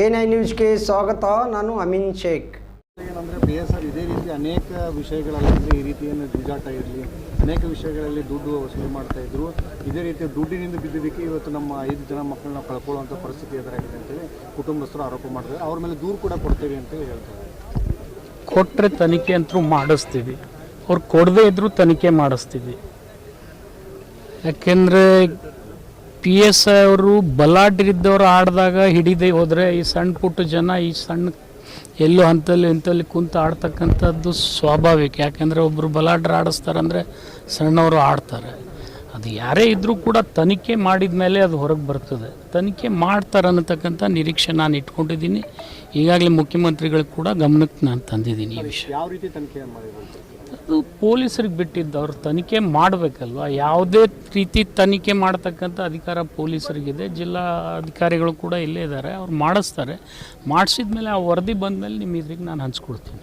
A nine ನ್ಯೂಸ್ಗೆ ಸ್ವಾಗತ ನಾನು ಅಮಿನ್ ಶೇಖ್. ಏನಂದರೆ ಬಿ ಎಸ್ ಆರ್ ಇದೇ ರೀತಿ ಅನೇಕ ವಿಷಯಗಳಲ್ಲಿ ಅಂದರೆ ಈ ರೀತಿಯನ್ನು ಏನು ಜೂಜಾಟ ಇರಲಿ ಅನೇಕ ವಿಷಯಗಳಲ್ಲಿ ದುಡ್ಡು ವಸೂಲಿ ಮಾಡ್ತಾ ಇದ್ರು. ಇದೇ ರೀತಿ ದುಡ್ಡಿನಿಂದ ಬಿದ್ದಿದ್ದಕ್ಕೆ ಇವತ್ತು ನಮ್ಮ ಐದು ಜನ ಮಕ್ಕಳನ್ನ ಕಳ್ಕೊಳ್ಳುವಂಥ ಪರಿಸ್ಥಿತಿ ಎದುರಾಗಿದೆ ಅಂತೇಳಿ ಕುಟುಂಬಸ್ಥರು ಆರೋಪ ಮಾಡ್ತಾರೆ ಅವ್ರ ಮೇಲೆ ದೂರು ಕೂಡ ಕೊಡ್ತೇವೆ ಅಂತೇಳಿ ಹೇಳ್ತಾರೆ. ಕೊಟ್ಟರೆ ತನಿಖೆ ಅಂತೂ ಮಾಡಿಸ್ತೀವಿ. ಅವ್ರು ಕೊಡದೇ ಇದ್ದರೂ ತನಿಖೆ ಮಾಡಿಸ್ತೀವಿ. ಯಾಕೆಂದರೆ ಪಿ ಎಸ್ ಐ ಅವರು ಬಲಾಢ್ಯರಿದ್ದವರು ಆಡಿದಾಗ ಹಿಡಿದೇ ಹೋದರೆ ಈ ಸಣ್ಣ ಪುಟ್ಟ ಜನ ಈ ಸಣ್ಣ ಎಲ್ಲೋ ಹಂತಲ್ಲಿ ಇಂಥಲ್ಲಿ ಕುಂತು ಆಡ್ತಕ್ಕಂಥದ್ದು ಸ್ವಾಭಾವಿಕ. ಯಾಕೆಂದರೆ ಒಬ್ಬರು ಬಲಾಢ್ರು ಆಡಿಸ್ತಾರಂದರೆ ಸಣ್ಣವರು ಆಡ್ತಾರೆ. ಅದು ಯಾರೇ ಇದ್ದರೂ ಕೂಡ ತನಿಖೆ ಮಾಡಿದ ಮೇಲೆ ಅದು ಹೊರಗೆ ಬರ್ತದೆ. ತನಿಖೆ ಮಾಡ್ತಾರೆ ಅನ್ನತಕ್ಕಂಥ ನಿರೀಕ್ಷೆ ನಾನು ಇಟ್ಕೊಂಡಿದ್ದೀನಿ. ಈಗಾಗಲೇ ಮುಖ್ಯಮಂತ್ರಿಗಳು ಕೂಡ ಗಮನಕ್ಕೆ ನಾನು ತಂದಿದ್ದೀನಿ ಈ ವಿಷಯ. ಯಾವ ರೀತಿ ತನಿಖೆ ಪೊಲೀಸರಿಗೆ ಬಿಟ್ಟಿದ್ದು ಅವ್ರು ತನಿಖೆ ಮಾಡಬೇಕಲ್ವ? ಯಾವುದೇ ರೀತಿ ತನಿಖೆ ಮಾಡ್ತಕ್ಕಂಥ ಅಧಿಕಾರ ಪೊಲೀಸರಿಗಿದೆ ಜಿಲ್ಲಾ ಅಧಿಕಾರಿಗಳು ಕೂಡ ಇಲ್ಲೇ ಇದ್ದಾರೆ ಅವ್ರು ಮಾಡಿಸ್ತಾರೆ. ಮಾಡಿಸಿದ ಮೇಲೆ ಆ ವರದಿ ಬಂದ ಮೇಲೆ ನಿಮ್ಮ ಇದ್ರಿಗೆ ನಾನು ಹಂಚ್ಕೊಡ್ತೀನಿ.